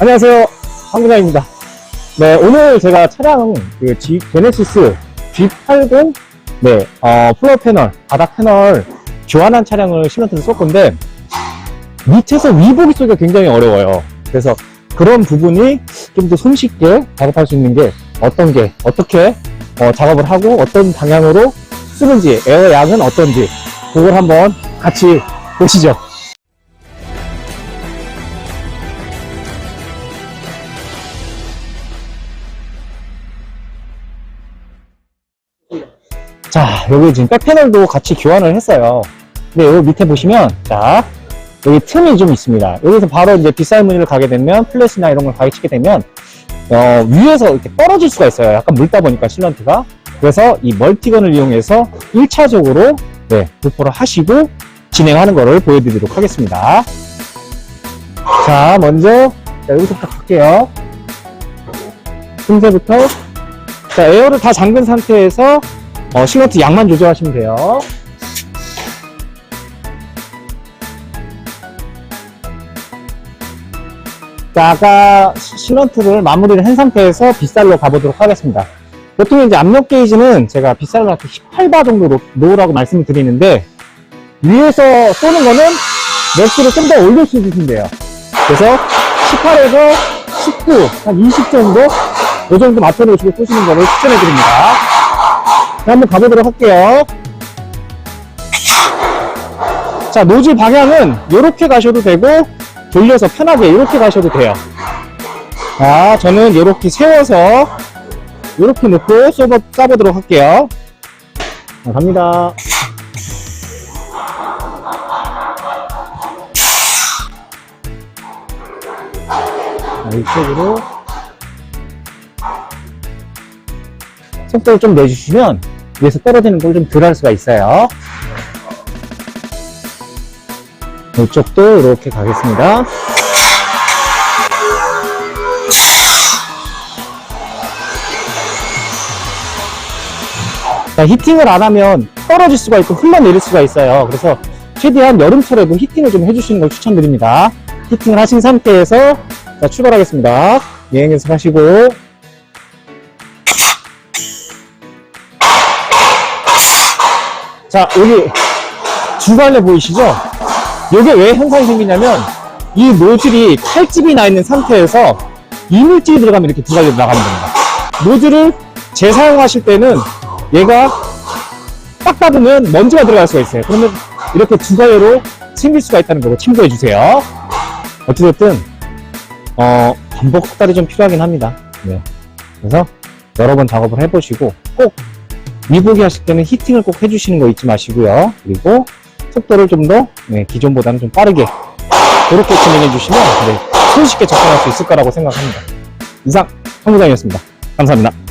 안녕하세요. 황구장입니다. 네, 오늘 제가 차량, 그 G, 제네시스 G80, 네, 어, 플로어 패널, 바닥 패널 교환한 차량을 시멘트를 쏠 건데, 밑에서 위보기 쏘기가 굉장히 어려워요. 그래서 그런 부분이 좀 더 손쉽게 작업할 수 있는 게 어떤 게, 어떻게 어, 작업을 하고 어떤 방향으로 쓰는지, 에어 양은 어떤지, 그걸 한번 같이 보시죠. 자, 여기 지금 백패널도 같이 교환을 했어요. 근데 여기 밑에 보시면, 자, 여기 틈이 좀 있습니다. 여기서 바로 이제 빗살 무늬를 가게 되면, 플랫이나 이런 걸 가게 치게 되면, 어, 위에서 이렇게 떨어질 수가 있어요. 약간 물다 보니까 실런트가. 그래서 이 멀티건을 이용해서 1차적으로, 네, 도포를 하시고 진행하는 거를 보여드리도록 하겠습니다. 자, 먼저, 자, 여기서부터 갈게요. 틈새부터, 자, 에어를 다 잠근 상태에서 어, 시멘트 양만 조절하시면 돼요. 자, 아까 시- 시멘트를 마무리를 한 상태에서 빗살로 가보도록 하겠습니다. 보통 이제 압력 게이지는 제가 빗살로 한 18바 정도 놓- 놓으라고 말씀을 드리는데, 위에서 쏘는 거는 맥스를 좀 더 올려주시면 돼요. 그래서 18에서 19, 한 20 정도, 이 정도 맞춰놓으시고 쏘시는 거를 추천해 드립니다. 자, 한번 가보도록 할게요. 자, 노즐 방향은 이렇게 가셔도 되고, 돌려서 편하게 이렇게 가셔도 돼요. 자, 저는 이렇게 세워서, 이렇게 놓고 쏘보, 쏴보도록 할게요. 자, 갑니다. 자, 이쪽으로. 속도를 좀 내주시면 위에서 떨어지는 걸 좀 덜 할 수가 있어요. 이쪽도 이렇게 가겠습니다. 자, 히팅을 안 하면 떨어질 수가 있고 흘러내릴 수가 있어요. 그래서 최대한 여름철에도 히팅을 좀 해주시는 걸 추천드립니다. 히팅을 하신 상태에서 자, 출발하겠습니다. 여행 연습하시고 자, 여기 주갈래 보이시죠? 이게 왜 현상이 생기냐면 이 노즐이 칼집이 나 있는 상태에서 이물질이 들어가면 이렇게 두갈래로 나가는 겁니다. 노즐을 재사용하실 때는 얘가 딱 닫으면 먼지가 들어갈 수가 있어요. 그러면 이렇게 두 갈래로 생길 수가 있다는 거 참고해 주세요. 어찌됐든 어, 반복 숙달이 좀 필요하긴 합니다. 네. 그래서 여러 번 작업을 해보시고 꼭 미보기 하실 때는 히팅을 꼭 해주시는 거 잊지 마시고요. 그리고 속도를 좀 더 기존보다는 좀 빠르게 그렇게 진행해 주시면 네, 손쉽게 접근할 수 있을 거라고 생각합니다. 이상 황부장이었습니다. 감사합니다.